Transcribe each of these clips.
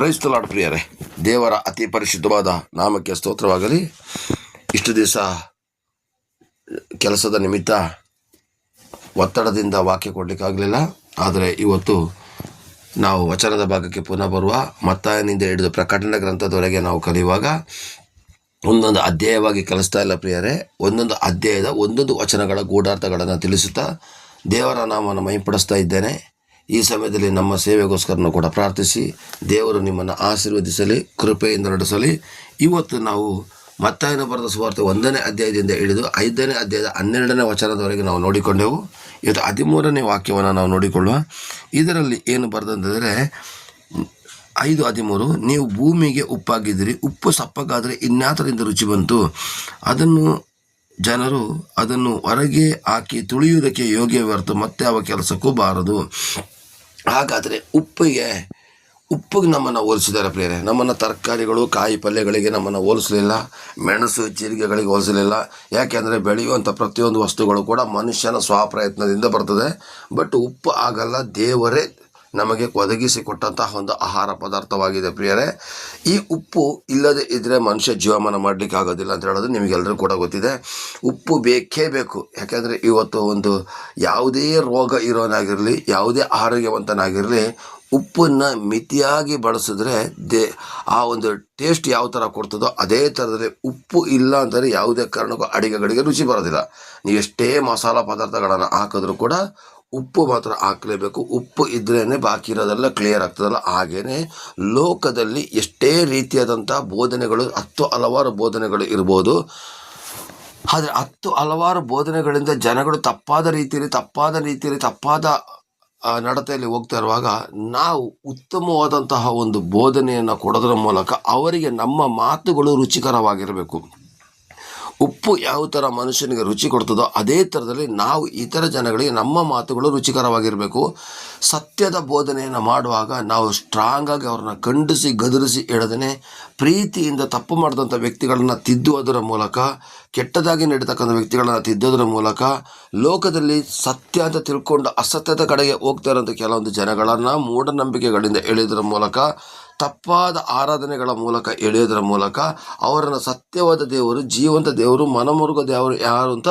ಪ್ರೈಸ್ತಲಾಡ್ ಪ್ರಿಯರೇ. ದೇವರ ಅತಿ ಪರಿಶುದ್ಧವಾದ ನಾಮಕ್ಕೆ ಸ್ತೋತ್ರವಾಗಲಿ. ಇಷ್ಟು ದಿವಸ ಕೆಲಸದ ನಿಮಿತ್ತ ಒತ್ತಡದಿಂದ ವಾಕ್ಯ ಕೊಡಲಿಕ್ಕಾಗಲಿಲ್ಲ ಆದರೆ ಇವತ್ತು ನಾವು ವಚನದ ಭಾಗಕ್ಕೆ ಪುನಃ ಬರುವ ಮತ್ತಾಯನಿಂದ ಹಿಡಿದು ಪ್ರಕಟಣೆ ಗ್ರಂಥದವರೆಗೆ ನಾವು ಕಲಿಯುವಾಗ ಒಂದೊಂದು ಅಧ್ಯಾಯವಾಗಿ ಕಲಿಸ್ತಾ ಇಲ್ಲ ಪ್ರಿಯರೇ. ಒಂದೊಂದು ಅಧ್ಯಾಯದ ಒಂದೊಂದು ವಚನಗಳ ಗೂಢಾರ್ಥಗಳನ್ನು ತಿಳಿಸುತ್ತಾ ದೇವರ ನಾಮವನ್ನು ಮೈಪಡಿಸ್ತಾ ಇದ್ದೇನೆ. ಈ ಸಮಯದಲ್ಲಿ ನಮ್ಮ ಸೇವೆಗೋಸ್ಕರನೂ ಕೂಡ ಪ್ರಾರ್ಥಿಸಿ ದೇವರು ನಿಮ್ಮನ್ನು ಆಶೀರ್ವದಿಸಲಿ, ಕೃಪೆಯಿಂದ ನಡೆಸಲಿ. ಇವತ್ತು ನಾವು ಮತ್ತಾಯನ ಬರೆದ ಸುವಾರ್ತೆ ಒಂದನೇ ಅಧ್ಯಾಯದಿಂದ ಹಿಡಿದು ಐದನೇ ಅಧ್ಯಾಯದ ಹನ್ನೆರಡನೇ ವಚನದವರೆಗೆ ನಾವು ನೋಡಿಕೊಂಡೆವು. ಇವತ್ತು ಹದಿಮೂರನೇ ವಾಕ್ಯವನ್ನು ನಾವು ನೋಡಿಕೊಳ್ಳುವ. ಇದರಲ್ಲಿ ಏನು ಬರೆದಂತಂದರೆ, ಐದು ಹದಿಮೂರು, ನೀವು ಭೂಮಿಗೆ ಉಪ್ಪಾಗಿದ್ದೀರಿ, ಉಪ್ಪು ಸಪ್ಪಗಾದರೆ ಇನ್ಯಾತರಿಂದ ರುಚಿ ಬಂತು? ಅದನ್ನು ಜನರು ಅದನ್ನು ಹೊರಗೆ ಹಾಕಿ ತುಳಿಯುವುದಕ್ಕೆ ಯೋಗ್ಯ ಹೊರತು ಮತ್ತೆ ಅವ ಕೆಲಸಕ್ಕೂ ಬಾರದು. ಹಾಗಾದರೆ ಉಪ್ಪಿಗೆ ಉಪ್ಪಿಗೆ ನಮ್ಮನ್ನು ಹೋಲಿಸಿದ್ದಾರೆ ಪ್ರಿಯರೇ. ನಮ್ಮನ್ನು ತರಕಾರಿಗಳು, ಕಾಯಿ ಪಲ್ಯಗಳಿಗೆ ನಮ್ಮನ್ನು ಹೋಲಿಸಲಿಲ್ಲ, ಮೆಣಸು, ಜೀರಿಗೆಗಳಿಗೆ ಹೋಲಿಸಲಿಲ್ಲ. ಯಾಕೆಂದರೆ ಬೆಳೆಯುವಂಥ ಪ್ರತಿಯೊಂದು ವಸ್ತುಗಳು ಕೂಡ ಮನುಷ್ಯನ ಸ್ವಪ್ರಯತ್ನದಿಂದ ಬರ್ತದೆ. ಬಟ್ ಉಪ್ಪು ಆಗಲ್ಲ, ದೇವರೇ ನಮಗೆ ಒದಗಿಸಿಕೊಟ್ಟಂತಹ ಒಂದು ಆಹಾರ ಪದಾರ್ಥವಾಗಿದೆ ಪ್ರಿಯರೇ. ಈ ಉಪ್ಪು ಇಲ್ಲದೆ ಇದ್ದರೆ ಮನುಷ್ಯ ಜೀವಮಾನ ಮಾಡಲಿಕ್ಕೆ ಆಗೋದಿಲ್ಲ ಅಂತ ಹೇಳೋದು ನಿಮಗೆಲ್ಲರೂ ಕೂಡ ಗೊತ್ತಿದೆ. ಉಪ್ಪು ಬೇಕೇ ಬೇಕು. ಯಾಕೆಂದರೆ ಇವತ್ತು ಒಂದು ಯಾವುದೇ ರೋಗ ಇರೋನಾಗಿರಲಿ, ಯಾವುದೇ ಆರೋಗ್ಯವಂತನಾಗಿರಲಿ, ಉಪ್ಪನ್ನು ಮಿತಿಯಾಗಿ ಬಳಸಿದ್ರೆ ದೇ ಆ ಒಂದು ಟೇಸ್ಟ್ ಯಾವ ಥರ ಕೊಡ್ತದೋ ಅದೇ ಥರದಲ್ಲಿ ಉಪ್ಪು ಇಲ್ಲ ಅಂದರೆ ಯಾವುದೇ ಕಾರಣಕ್ಕೂ ಅಡುಗೆಗಳಿಗೆ ರುಚಿ ಬರೋದಿಲ್ಲ. ನೀವು ಎಷ್ಟೇ ಮಸಾಲ ಪದಾರ್ಥಗಳನ್ನು ಹಾಕಿದ್ರೂ ಕೂಡ ಉಪ್ಪು ಮಾತ್ರ ಹಾಕಲೇಬೇಕು. ಉಪ್ಪು ಇದ್ರೇ ಬಾಕಿ ಇರೋದೆಲ್ಲ ಕ್ಲಿಯರ್ ಆಗ್ತದಲ್ಲ. ಹಾಗೇನೆ ಲೋಕದಲ್ಲಿ ಎಷ್ಟೇ ರೀತಿಯಾದಂಥ ಬೋಧನೆಗಳು, ಹತ್ತು ಹಲವಾರು ಬೋಧನೆಗಳು ಇರ್ಬೋದು. ಆದರೆ ಹತ್ತು ಹಲವಾರು ಬೋಧನೆಗಳಿಂದ ಜನಗಳು ತಪ್ಪಾದ ರೀತಿಯಲ್ಲಿ ತಪ್ಪಾದ ರೀತಿಯಲ್ಲಿ, ತಪ್ಪಾದ ನಡತೆಯಲ್ಲಿ ಹೋಗ್ತಾ ಇರುವಾಗ ನಾವು ಉತ್ತಮವಾದಂತಹ ಒಂದು ಬೋಧನೆಯನ್ನು ಕೊಡೋದ್ರ ಮೂಲಕ ಅವರಿಗೆ ನಮ್ಮ ಮಾತುಗಳು ರುಚಿಕರವಾಗಿರಬೇಕು. ಉಪ್ಪು ಯಾವ ಥರ ಮನುಷ್ಯನಿಗೆ ರುಚಿ ಕೊಡ್ತದೋ ಅದೇ ಥರದಲ್ಲಿ ನಾವು ಇತರ ಜನಗಳಿಗೆ ನಮ್ಮ ಮಾತುಗಳು ರುಚಿಕರವಾಗಿರಬೇಕು. ಸತ್ಯದ ಬೋಧನೆಯನ್ನು ಮಾಡುವಾಗ ನಾವು ಸ್ಟ್ರಾಂಗಾಗಿ ಅವ್ರನ್ನ ಖಂಡಿಸಿ, ಗದರಿಸಿ ಹೇಳದೇ ಪ್ರೀತಿಯಿಂದ ತಪ್ಪು ಮಾಡಿದಂಥ ವ್ಯಕ್ತಿಗಳನ್ನು ತಿದ್ದುವುದರ ಮೂಲಕ, ಕೆಟ್ಟದಾಗಿ ನಡೀತಕ್ಕಂಥ ವ್ಯಕ್ತಿಗಳನ್ನು ತಿದ್ದೋದ್ರ ಮೂಲಕ, ಲೋಕದಲ್ಲಿ ಸತ್ಯ ಅಂತ ತಿಳ್ಕೊಂಡು ಅಸತ್ಯದ ಕಡೆಗೆ ಹೋಗ್ತಾ ಇರೋಂಥ ಕೆಲವೊಂದು ಜನಗಳನ್ನು ಮೂಢನಂಬಿಕೆಗಳಿಂದ ಎಳೆಯೋದ್ರ ಮೂಲಕ ತಪ್ಪಾದ ಆರಾಧನೆಗಳ ಮೂಲಕ ಎಳೆಯೋದರ ಮೂಲಕ ಅವರನ್ನು ಸತ್ಯವಾದ ದೇವರು, ಜೀವಂತ ದೇವರು, ಮನಮುರುಗ ದೇವರು ಯಾರು ಅಂತ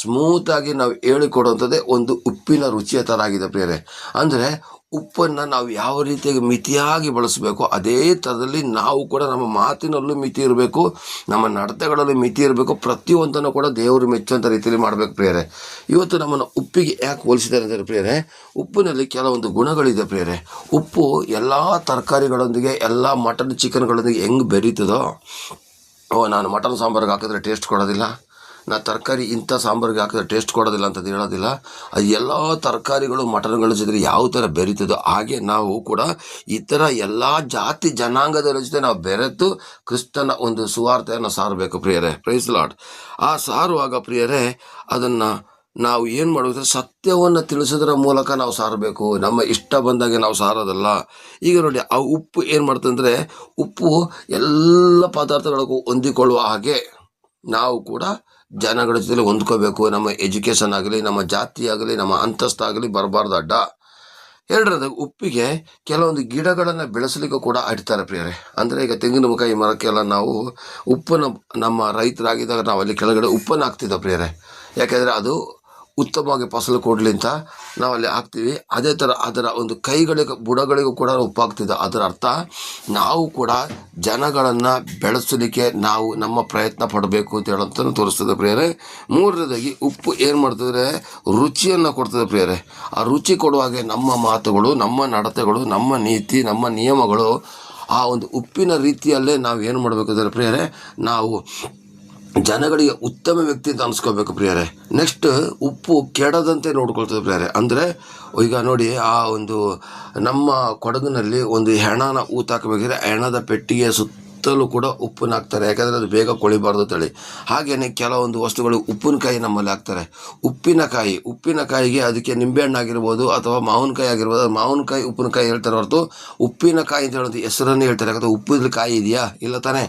ಸ್ಮೂತಾಗಿ ನಾವು ಹೇಳಿಕೊಡುವಂಥದ್ದೇ ಒಂದು ಉಪ್ಪಿನ ರುಚಿಯ ಥರ ಆಗಿದೆ ಪ್ರಿಯರೇ. ಅಂದರೆ ಉಪ್ಪನ್ನು ನಾವು ಯಾವ ರೀತಿಯಾಗಿ ಮಿತಿಯಾಗಿ ಬಳಸಬೇಕು ಅದೇ ಥರದಲ್ಲಿ ನಾವು ಕೂಡ ನಮ್ಮ ಮಾತಿನಲ್ಲೂ ಮಿತಿ ಇರಬೇಕು, ನಮ್ಮ ನಡತೆಗಳಲ್ಲೂ ಮಿತಿ ಇರಬೇಕು, ಪ್ರತಿಯೊಂದನ್ನು ಕೂಡ ದೇವರು ಮೆಚ್ಚುವಂಥ ರೀತಿಯಲ್ಲಿ ಮಾಡಬೇಕು ಪ್ರಿಯರೇ. ಇವತ್ತು ನಮ್ಮನ್ನು ಉಪ್ಪಿಗೆ ಯಾಕೆ ಹೋಲಿಸಿದ್ದಾರೆ ಅಂದರೆ ಪ್ರಿಯರೇ, ಉಪ್ಪಿನಲ್ಲಿ ಕೆಲವೊಂದು ಗುಣಗಳಿದೆ ಪ್ರಿಯರೇ. ಉಪ್ಪು ಎಲ್ಲ ತರಕಾರಿಗಳೊಂದಿಗೆ, ಎಲ್ಲ ಮಟನ್ ಚಿಕನ್ಗಳೊಂದಿಗೆ ಹೆಂಗೆ ಬೆರೀತದೋ, ಓ, ನಾನು ಮಟನ್ ಸಾಂಬಾರಿಗೆ ಹಾಕಿದ್ರೆ ಟೇಸ್ಟ್ ಕೊಡೋದಿಲ್ಲ. ನಾ ತರಕಾರಿ ಇಂಥ ಸಾಂಬಾರಿಗೆ ಹಾಕಿದ್ರೆ ಟೇಸ್ಟ್ ಕೊಡೋದಿಲ್ಲ ಅಂತದ್ದು ಹೇಳೋದಿಲ್ಲ. ಅದು ಎಲ್ಲ ತರಕಾರಿಗಳು, ಮಟನ್ಗಳ ಜೊತೆ ಯಾವ ಥರ ಬೆರೀತದೋ ಹಾಗೆ ನಾವು ಕೂಡ ಈ ಥರ ಎಲ್ಲ ಜಾತಿ ಜನಾಂಗದ ಜೊತೆ ನಾವು ಬೆರೆತು ಕ್ರಿಸ್ತನ ಒಂದು ಸುವಾರ್ತೆಯನ್ನು ಸಾರಬೇಕು ಪ್ರಿಯರೇ. ಪ್ರೈಸ್ ಲಾಡ್ ಆ ಸಾರುವಾಗ ಪ್ರಿಯರೇ, ಅದನ್ನು ನಾವು ಏನು ಮಾಡೋದು ಸತ್ಯವನ್ನು ತಿಳಿಸೋದ್ರ ಮೂಲಕ ನಾವು ಸಾರಬೇಕು. ನಮ್ಮ ಇಷ್ಟ ಬಂದಾಗೆ ನಾವು ಸಾರೋದಲ್ಲ. ಈಗ ನೋಡಿ, ಆ ಉಪ್ಪು ಏನು ಮಾಡ್ತಂದರೆ ಉಪ್ಪು ಎಲ್ಲ ಪದಾರ್ಥಗಳಿಗೂ ಹೊಂದಿಕೊಳ್ಳುವ ಹಾಗೆ ನಾವು ಕೂಡ ಜನಗಳ ಜೊತೆ ಹೊಂದ್ಕೋಬೇಕು. ನಮ್ಮ ಎಜುಕೇಷನ್ ಆಗಲಿ, ನಮ್ಮ ಜಾತಿ ಆಗಲಿ, ನಮ್ಮ ಅಂತಸ್ತಾಗಲಿ ಬರಬಾರ್ದು ಅಡ್ಡ. ಎರಡರದ್ದು ಉಪ್ಪಿಗೆ ಕೆಲವೊಂದು ಗಿಡಗಳನ್ನು ಬೆಳೆಸಲಿಕ್ಕೂ ಕೂಡ ಅಡ್ತಾರೆ ಪ್ರಿಯರೇ. ಅಂದರೆ ಈಗ ತೆಂಗಿನಕಾಯಿ ಮರಕ್ಕೆಲ್ಲ ನಾವು ಉಪ್ಪನ್ನು ನಮ್ಮ ರೈತರಾಗಿದ್ದಾಗ ನಾವು ಅಲ್ಲಿ ಕೆಳಗಡೆ ಉಪ್ಪನ್ನು ಹಾಕ್ತಿದ್ದ ಪ್ರಿಯರೇ. ಯಾಕೆಂದರೆ ಅದು ಉತ್ತಮವಾಗಿ ಫಸಲು ಕೊಡಲಿ ಅಂತ ನಾವು ಅಲ್ಲಿ ಹಾಕ್ತೀವಿ. ಅದೇ ಥರ ಅದರ ಒಂದು ಕೈಗಳಿಗೆ, ಬುಡಗಳಿಗೂ ಕೂಡ ಉಪ್ಪು ಹಾಕ್ತಿದ್ದ ಅದರ ಅರ್ಥ, ನಾವು ಕೂಡ ಜನಗಳನ್ನು ಬೆಳೆಸಲಿಕ್ಕೆ ನಾವು ನಮ್ಮ ಪ್ರಯತ್ನ ಪಡಬೇಕು ಅಂತ ಹೇಳೋಂಥ ತೋರಿಸ್ತದೆ ಪ್ರಿಯರೇ. ಮೂರನೇದಾಗಿ, ಉಪ್ಪು ಏನು ಮಾಡ್ತಿದ್ರೆ, ರುಚಿಯನ್ನು ಕೊಡ್ತದೆ ಪ್ರಿಯರೇ. ಆ ರುಚಿ ಕೊಡುವಾಗೆ ನಮ್ಮ ಮಾತುಗಳು, ನಮ್ಮ ನಡತೆಗಳು, ನಮ್ಮ ನೀತಿ, ನಮ್ಮ ನಿಯಮಗಳು ಆ ಒಂದು ಉಪ್ಪಿನ ರೀತಿಯಲ್ಲೇ ನಾವು ಏನು ಮಾಡಬೇಕು ಅಂದರೆ ಪ್ರಿಯರೇ, ನಾವು ಜನಗಳಿಗೆ ಉತ್ತಮ ವ್ಯಕ್ತಿ ಅಂತ ಅನ್ಸ್ಕೋಬೇಕು ಪ್ರಿಯರೇ. ನೆಕ್ಸ್ಟ್ ಉಪ್ಪು ಕೆಡದಂತೆ ನೋಡ್ಕೊಳ್ತದೆ ಪ್ರಿಯರೇ. ಅಂದರೆ, ಈಗ ನೋಡಿ, ಆ ಒಂದು ನಮ್ಮ ಕೊಡಗಿನಲ್ಲಿ ಒಂದು ಹೆಣನ ಊತಾಕಬೇಕಿದ್ರೆ ಹೆಣದ ಪೆಟ್ಟಿಗೆ ಸುತ್ತಲೂ ಕೂಡ ಉಪ್ಪನ್ನು ಹಾಕ್ತಾರೆ. ಯಾಕಂದರೆ ಅದು ಬೇಗ ಕೊಳಿಬಾರ್ದು ತಳಿ. ಹಾಗೆಯೇ ಕೆಲವೊಂದು ವಸ್ತುಗಳು ಉಪ್ಪಿನಕಾಯಿ ನಮ್ಮಲ್ಲಿ ಹಾಕ್ತಾರೆ. ಉಪ್ಪಿನಕಾಯಿ ಉಪ್ಪಿನಕಾಯಿಗೆ ಅದಕ್ಕೆ ನಿಂಬೆಹಣ್ಣು ಆಗಿರ್ಬೋದು ಅಥವಾ ಮಾವಿನಕಾಯಿ ಆಗಿರ್ಬೋದು. ಮಾವಿನಕಾಯಿ ಉಪ್ಪಿನಕಾಯಿ ಹೇಳ್ತಾರೆ ಹೊರತು ಉಪ್ಪಿನಕಾಯಿ ಅಂತ ಹೇಳೋದು ಹೆಸರನ್ನೇ ಹೇಳ್ತಾರೆ. ಯಾಕಂದರೆ ಉಪ್ಪಿನ ಕಾಯಿ ಇದೆಯಾ? ಇಲ್ಲ ತಾನೇ?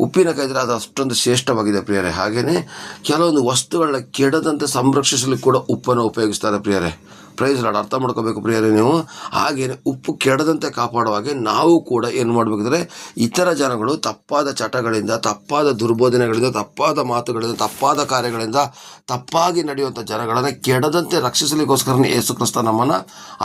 ಉಪ್ಪಿನಕಾಯಿ ಇದ್ರೆ ಅದು ಅಷ್ಟೊಂದು ಶ್ರೇಷ್ಠವಾಗಿದೆ ಪ್ರಿಯರೇ. ಹಾಗೆಯೇ ಕೆಲವೊಂದು ವಸ್ತುಗಳನ್ನ ಕೆಡದಂತೆ ಸಂರಕ್ಷಿಸಲಿಕ್ಕೆ ಕೂಡ ಉಪ್ಪನ್ನು ಉಪಯೋಗಿಸ್ತಾರೆ ಪ್ರಿಯರೇ. ಪ್ರೈಸ್ ಲಾಡ್ ಅರ್ಥ ಮಾಡ್ಕೋಬೇಕು ಪ್ರಿಯರೇ ನೀವು. ಹಾಗೇನೆ ಉಪ್ಪು ಕೆಡದಂತೆ ಕಾಪಾಡುವ ಹಾಗೆ ನಾವು ಕೂಡ ಏನು ಮಾಡಬೇಕಂದ್ರೆ ಇತರ ಜನಗಳು ತಪ್ಪಾದ ಚಟಗಳಿಂದ, ತಪ್ಪಾದ ದುರ್ಬೋಧನೆಗಳಿಂದ, ತಪ್ಪಾದ ಮಾತುಗಳಿಂದ, ತಪ್ಪಾದ ಕಾರ್ಯಗಳಿಂದ ತಪ್ಪಾಗಿ ನಡೆಯುವಂಥ ಜನಗಳನ್ನು ಕೆಡದಂತೆ ರಕ್ಷಿಸಲಿಕ್ಕೋಸ್ಕರ ಯೇಸು ಕ್ರಿಸ್ತ ನಮ್ಮನ್ನು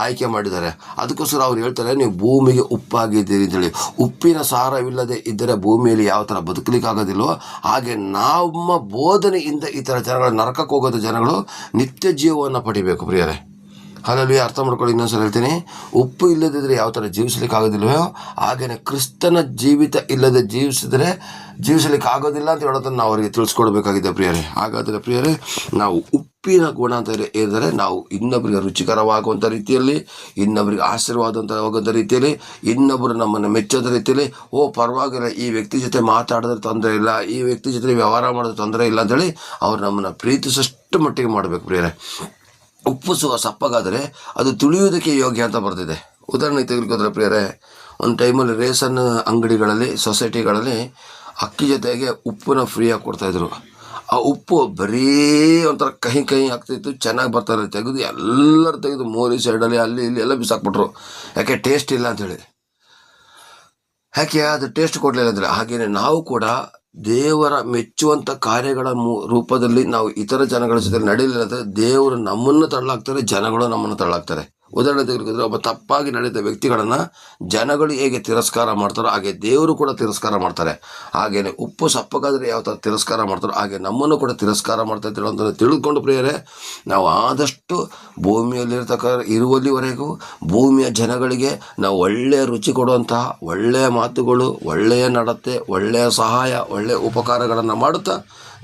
ಆಯ್ಕೆ ಮಾಡಿದ್ದಾರೆ. ಅದಕ್ಕೋಸ್ಕರ ಅವ್ರು ಹೇಳ್ತಾರೆ, ನೀವು ಭೂಮಿಗೆ ಉಪ್ಪಾಗಿದ್ದೀರಿ ಅಂತೇಳಿ. ಉಪ್ಪಿನ ಸಾರವಿಲ್ಲದೆ ಇದ್ದರೆ ಭೂಮಿಯಲ್ಲಿ ಯಾವ ಥರ ಬದುಕಲಿಕ್ಕಾಗೋದಿಲ್ವೋ, ಹಾಗೆ ನಮ್ಮ ಬೋಧನೆಯಿಂದ ಈ ಥರ ಜನಗಳ ನರಕಕ್ಕೆ ಹೋಗೋದ ಜನಗಳು ನಿತ್ಯ ಜೀವವನ್ನು ಪಡಿಬೇಕು ಪ್ರಿಯರೇ. ಹಾಗಾಗಿ ಅರ್ಥ ಮಾಡ್ಕೊಳ್ಳಿ, ಇನ್ನೊಂದ್ಸಲ ಹೇಳ್ತೀನಿ. ಉಪ್ಪು ಇಲ್ಲದಿದ್ದರೆ ಯಾವ ಥರ ಜೀವಿಸಲಿಕ್ಕೆ ಆಗೋದಿಲ್ವೋ ಹಾಗೆಯೇ ಕ್ರಿಸ್ತನ ಜೀವಿತ ಇಲ್ಲದೆ ಜೀವಿಸಿದರೆ ಜೀವಿಸಲಿಕ್ಕೆ ಆಗೋದಿಲ್ಲ ಅಂತ ಹೇಳೋದನ್ನು ನಾವು ಅವರಿಗೆ ತಿಳಿಸ್ಕೊಡ್ಬೇಕಾಗಿದೆ ಪ್ರಿಯರೇ. ಹಾಗಾದರೆ ಪ್ರಿಯರೇ, ನಾವು ಉಪ್ಪಿನ ಗುಣ ಅಂತ ಹೇಳಿದರೆ ನಾವು ಇನ್ನೊಬ್ಬರಿಗೆ ರುಚಿಕರವಾಗುವಂಥ ರೀತಿಯಲ್ಲಿ ಇನ್ನೊಬ್ಬರಿಗೆ ಆಶೀರ್ವಾದಂಥವಾಗುವಂಥ ರೀತಿಯಲ್ಲಿ ಇನ್ನೊಬ್ಬರು ನಮ್ಮನ್ನು ಮೆಚ್ಚೋದ ರೀತಿಯಲ್ಲಿ, ಓ ಪರವಾಗಿಲ್ಲ, ಈ ವ್ಯಕ್ತಿ ಜೊತೆ ಮಾತಾಡಿದ್ರೆ ತೊಂದರೆ ಇಲ್ಲ, ಈ ವ್ಯಕ್ತಿ ಜೊತೆ ವ್ಯವಹಾರ ಮಾಡಿದ್ರೆ ತೊಂದರೆ ಇಲ್ಲ ಅಂತೇಳಿ ಅವ್ರು ನಮ್ಮನ್ನು ಪ್ರೀತಿಸಷ್ಟು ಮಟ್ಟಿಗೆ ಮಾಡಬೇಕು ಪ್ರಿಯರೇ. ಉಪ್ಪು ಸುವ ಸಪ್ಪಗಾದರೆ ಅದು ತುಳಿಯುವುದಕ್ಕೆ ಯೋಗ್ಯ ಅಂತ ಬರ್ತಿದೆ ಉದಾಹರಣೆ ತೆಗೆದುಕೊಂಡ್ರೆ ಪ್ರಿಯರೇ, ಒಂದು ಟೈಮಲ್ಲಿ ರೇಷನ್ ಅಂಗಡಿಗಳಲ್ಲಿ, ಸೊಸೈಟಿಗಳಲ್ಲಿ ಅಕ್ಕಿ ಜೊತೆಗೆ ಉಪ್ಪನ್ನ ಫ್ರೀಯಾಗಿ ಕೊಡ್ತಾಯಿದ್ರು ಆ ಉಪ್ಪು ಬರೀ ಒಂಥರ ಕಹಿ ಕಹಿ ಆಗ್ತಿತ್ತು, ಚೆನ್ನಾಗಿ ಬರ್ತಾರೆ ತೆಗೆದು ಎಲ್ಲರೂ ತೆಗೆದು ಮೋರಿ ಸೈಡಲ್ಲಿ ಅಲ್ಲಿ, ಇಲ್ಲಿ ಎಲ್ಲ ಬಿಸಾಕ್ಬಿಟ್ರು. ಯಾಕೆ ಟೇಸ್ಟ್ ಇಲ್ಲ ಅಂತೇಳಿ ಯಾಕೆ, ಅದು ಟೇಸ್ಟ್ ಕೊಡಲಿಲ್ಲ ಅಂದರೆ ಹಾಗೆಯೇ ನಾವು ಕೂಡ ದೇವರ ಮೆಚ್ಚುವಂಥ ಕಾರ್ಯಗಳ ರೂಪದಲ್ಲಿ ನಾವು ಇತರ ಜನಗಳ ಜೊತೆ ನಡೀಲಿಲ್ಲ ಅಂದರೆ ದೇವರು ನಮ್ಮನ್ನು ತಳ್ಳಾಕ್ತಾರೆ, ಜನಗಳು ನಮ್ಮನ್ನು ತಳ್ಳಾಕ್ತಾರೆ. ಉದಾಹರಣೆ ತೆಗೆದುಕೊಂಡ್ರೆ ಒಬ್ಬ ತಪ್ಪಾಗಿ ನಡೆದ ವ್ಯಕ್ತಿಗಳನ್ನು ಜನಗಳು ಹೇಗೆ ತಿರಸ್ಕಾರ ಮಾಡ್ತಾರೋ ಹಾಗೆ ದೇವರು ಕೂಡ ತಿರಸ್ಕಾರ ಮಾಡ್ತಾರೆ. ಹಾಗೆಯೇ ಉಪ್ಪು ಸಪ್ಪಗಾದರೆ ಯಾವ ಥರ ತಿರಸ್ಕಾರ ಮಾಡ್ತಾರೋ ಹಾಗೆ ನಮ್ಮನ್ನು ಕೂಡ ತಿರಸ್ಕಾರ ಮಾಡ್ತಾ ಅಂತ ತಿಳಿದುಕೊಂಡು ಪ್ರಿಯರೇ, ನಾವು ಆದಷ್ಟು ಭೂಮಿಯಲ್ಲಿರ್ತಕ್ಕ ಇರುವಲ್ಲಿವರೆಗೂ ಭೂಮಿಯ ಜನಗಳಿಗೆ ನಾವು ಒಳ್ಳೆಯ ರುಚಿ ಕೊಡುವಂತಹ, ಒಳ್ಳೆಯ ಮಾತುಗಳು, ಒಳ್ಳೆಯ ನಡತೆ, ಒಳ್ಳೆಯ ಸಹಾಯ, ಒಳ್ಳೆಯ ಉಪಕಾರಗಳನ್ನು ಮಾಡುತ್ತಾ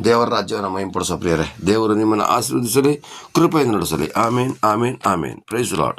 ದೇವರ ರಾಜ್ಯವನ್ನು ಮಹಿಂಪಡಿಸೋ ಪ್ರಿಯರೇ, ದೇವರು ನಿಮ್ಮನ್ನು ಆಶೀರ್ವದಿಸಲಿ ಕೃಪೆಯನ್ನು ನಡೆಸಲಿ. ಆಮೇನ್ ಆಮೇನ್ ಆಮೇನ್. ಪ್ರೈಸ್ ಲಾಡ್